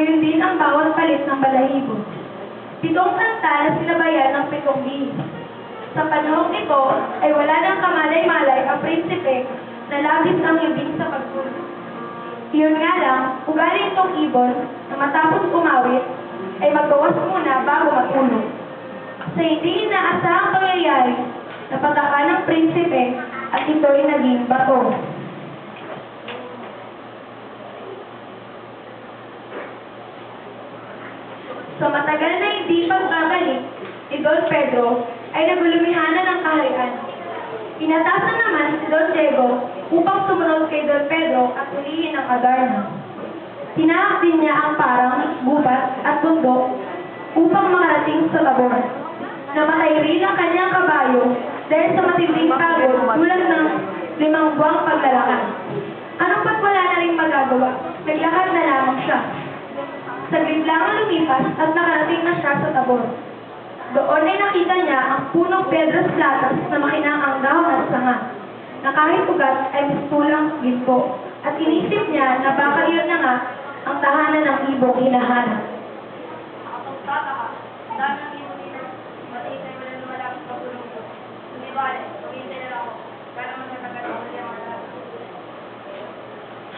gayon din ang bawat palit ng balahibo. Pitong kanta na sinabayan ng pitong bihis. Sa panahong ito ay wala nang kamalay-malay ang prinsipe na labis ang ibig sa pagtulog. Iyon nga lang, ugali itong ibon na matapos umawit ay magbawas muna bago matulog. Sa hindi inaasahang pangyayari, napatakan ng prinsipe at ito'y naging bato. Sa matagal na hindi pagbabalik ni Don Pedro ay nagulumihanan ng kaharian. Pinatasan naman si Don Diego upang sumunod kay Don Pedro at ulihin ang Adarna. Tinahak din niya ang parang, gubat at bundok upang makarating sa tabor. Namatay rin ang kanyang kabayo dahil sa matinding pagod tulad ng limang buwang paglalakad. Ano pa't wala na rin magagawa? Naglakad na lamang siya. Saglit lang ang lumipas at nakarating na siya sa tabor. Doon ay nakita niya ang punong Pedras Platas na makinang at sanga, na kahit ugat ay mistulang ginpo. At inisip niya na baka iyon na nga ang tahanan ng ibong hinahanap.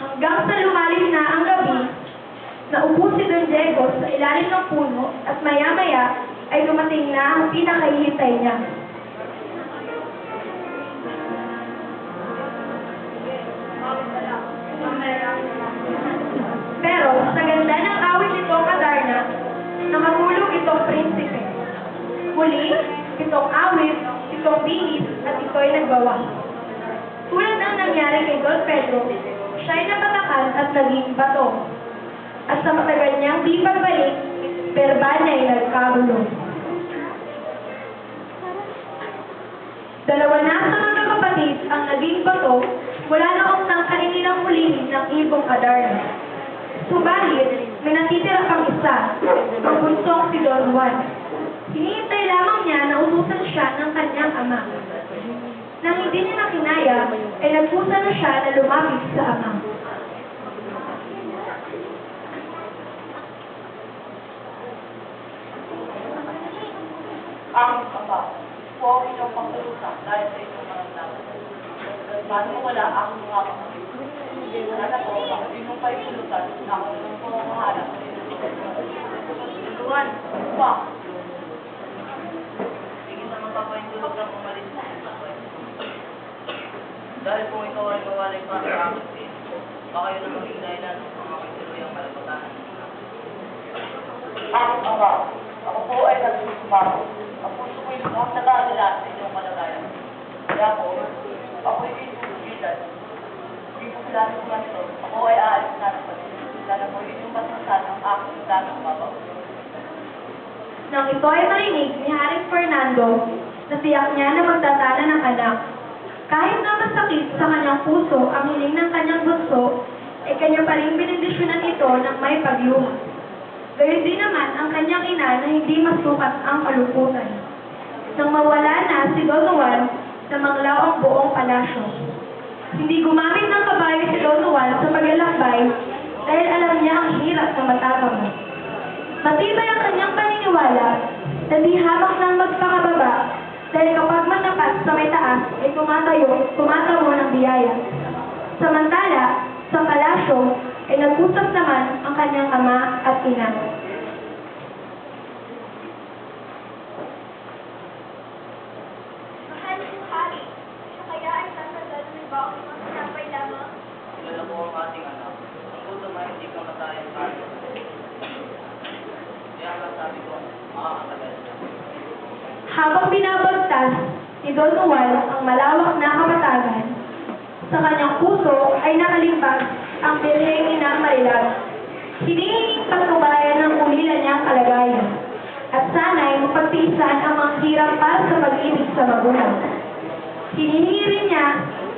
Hanggang sa lumalim na ang gabi, naupo si Don Diego sa ilalim ng puno at maya-maya ay dumating na ang pinakahihintay niya. Pero sa ganda ng awit nito kadarna, nakatulog itong prinsipe. Muli, itong awit, itong bihis, at ito'y nagbawa. Tulad ng nangyari kay Don Pedro, siya'y napatakan at naging bato. At sa matagal niyang di pagbalik, perba niya ay nagkagulo. Dalawa na sa mga kapatid ang naging bato mula noong nang kanilang hulihin ng ibong Adarna. Subalit, may natitira pang isa, ang bunsong si Don Juan. Hinihintay lamang niya na utusan siya ng kanyang ama. Nang hindi niya nakinaya, ay nagpusa na siya na lumapit sa ama. Ang ama po ang inyong pagkalusa dahil sa inyong maramdaman. Paano mo wala ang mga kapatid? Sana po, ang inyong paipulutan na ako ng pumamahala sa inyong Tuwan, pa. Sige sa magpapaintulog ng umalis sa inyong Dahil kung ikaw ay mawalay para sa akin baka yun ang maging dahilan ng mga kalapatanan. Ang ama, ako po ay nagsusumako. Ang puso ko'y lubhang nag-aalala sa inyong kalagayan. Kaya po, ako ay inuulitan. Hindi po sila ko ganito. Ako ay aalis na ng pagkakas. Sana po inyong pasasan ang aking tanong babaw. Nang ito ay marinig ni Haring Fernando, natiyak niya na magtatana ng anak. Kahit na masakit sa kanyang puso ang hiling ng kanyang bunso, ay kanya pa rin binindisyonan ito ng may pagluha. Gayon din naman ang kanyang na hindi masukat ang kalungkutan. Nang mawala na si Don Juan, namanglaw ang buong palasyo. Hindi gumamit ng kabayo si Don Juan sa paglalakbay dahil alam niya ang hirap ng matapang. Matibay ang kanyang paniniwala na di hamak ng magpakababa dahil kapag matapat sa may taas ay tumatayo, tumatawo ng biyaya. Samantala, sa palasyo ay nag-usap naman ang kanyang ama at ina. Mahal ko, Hari. Siya kaya ay sasagal ng baong mga sinapay lamang. Kilala ang ating anak. Ang gutom ay hindi kamatayang tayo. Habang binabagtas ni Don Juan ang malawak na kapatagan, sa kanyang puso ay nakalimbag ang birheng inang Marilag. Hinihinging patnubayan ng ulila niyang kalagayan at sana'y mapagtiisan ang mga hirap para sa pag-ibig sa magulang. Hinihingi rin niya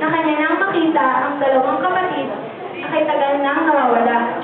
na kanya nang makita ang dalawang kapatid na kay tagal nang nawawala.